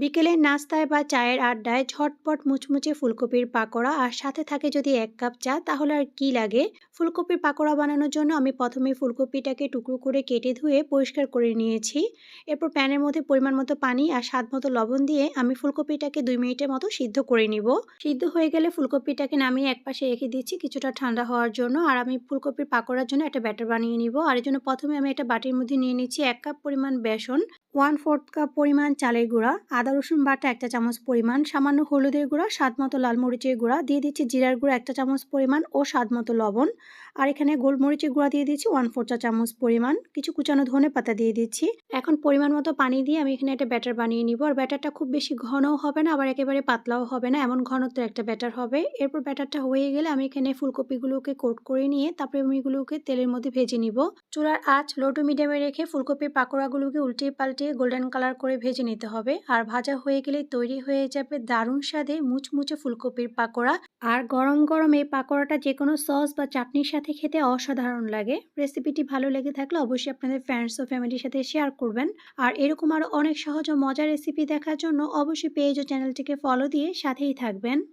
বিকেলের নাস্তায় বা চায়ের আড্ডায় ঝটপট মুচমুচে ফুলকপির পাকোড়া আর সাথে থাকে যদি এক কাপ চা, তাহলে আর কি লাগে? ফুলকপির পাকোড়া বানানোর জন্য আমি প্রথমে ফুলকপিটাকে টুকরো করে কেটে ধুয়ে পরিষ্কার করে নিয়েছি। এরপর প্যানের মধ্যে পরিমাণ মতো পানি আর স্বাদ মতো লবণ দিয়ে আমি ফুলকপিটাকে দুই মিনিটের মতো সিদ্ধ করে নিব। সিদ্ধ হয়ে গেলে ফুলকপিটাকে নামিয়ে একপাশে রেখে দিচ্ছি কিছুটা ঠান্ডা হওয়ার জন্য। আর আমি ফুলকপির পাকোড়ার জন্য একটা ব্যাটার বানিয়ে নিব। আর এর জন্য প্রথমে আমি একটা বাটির মধ্যে নিয়ে নিচ্ছি এক কাপ পরিমাণ বেসন, ওয়ান ফোর্থ কাপ পরিমাণ চালের গুঁড়া, আদা, রসুন বাটা একটা চামচ পরিমাণ, সামান্য হলুদের গুঁড়া, স্বাদ মতো লাল মরিচের গুঁড়া, দিয়ে দিচ্ছি জিরার গুঁড়া একটা চামচ পরিমাণ ও স্বাদ মতো লবণ। আর এখানে গোলমরিচের গুঁড়া দিয়ে দিচ্ছি ওয়ান ফোর চা চামচ পরিমাণ। কিছু কুচানো ধনে পাতা দিয়ে দিচ্ছি। এখন পরিমাণ মতো পানি দিয়ে আমি এখানে একটা ব্যাটার বানিয়ে নিব। আর ব্যাটারটা খুব বেশি ঘনও হবে না, আবার একেবারে পাতলাও হবে না, এমন ঘনত্ব একটা ব্যাটার হবে। এরপর ব্যাটারটা হয়ে গেলে আমি এখানে ফুলকপিগুলোকে কোট করে নিয়ে, তারপরে আমি এগুলোকে তেলের মধ্যে ভেজে নিব। চুলার আঁচ লো টু মিডিয়ামে রেখে ফুলকপির পাকোড়াগুলোকে উল্টিয়ে পাল্টিয়ে গোল্ডেন কালার করে ভেজে নিতে হবে। আর ভাজা হয়ে গেলে তৈরি হয়ে যাবে দারুণ স্বাদে মুচমুচে ফুলকপির পাকোড়া। আর গরম গরম এই পাকোড়াটা যে কোনো সস বা চাটনির সাথে খেতে অসাধারণ লাগে। রেসিপিটি ভালো লেগে থাকলে অবশ্যই আপনাদের ফ্রেন্ডস ও ফ্যামিলির সাথে শেয়ার করবেন। আর এরকম আরও অনেক সহজ ও মজার রেসিপি দেখার জন্য অবশ্যই পেজ ও চ্যানেলটিকে ফলো দিয়ে সাথেই থাকবেন।